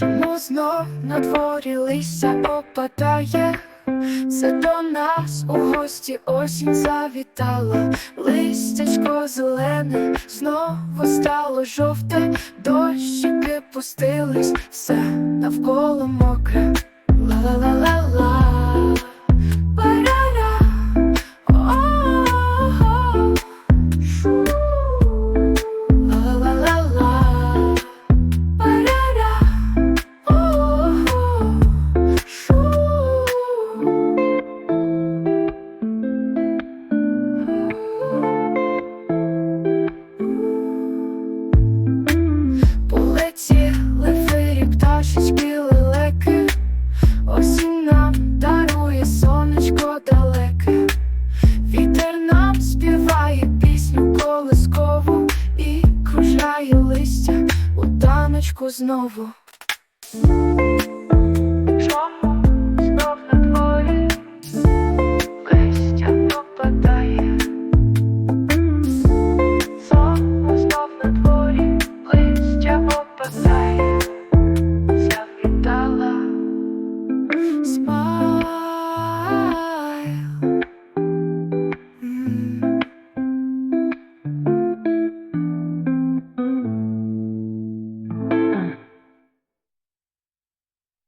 на дворі листя опадає, це до нас у гості осінь завітала, листячко зелене, знову стало жовте, дощики пустились, все навколо листя у таночку знову.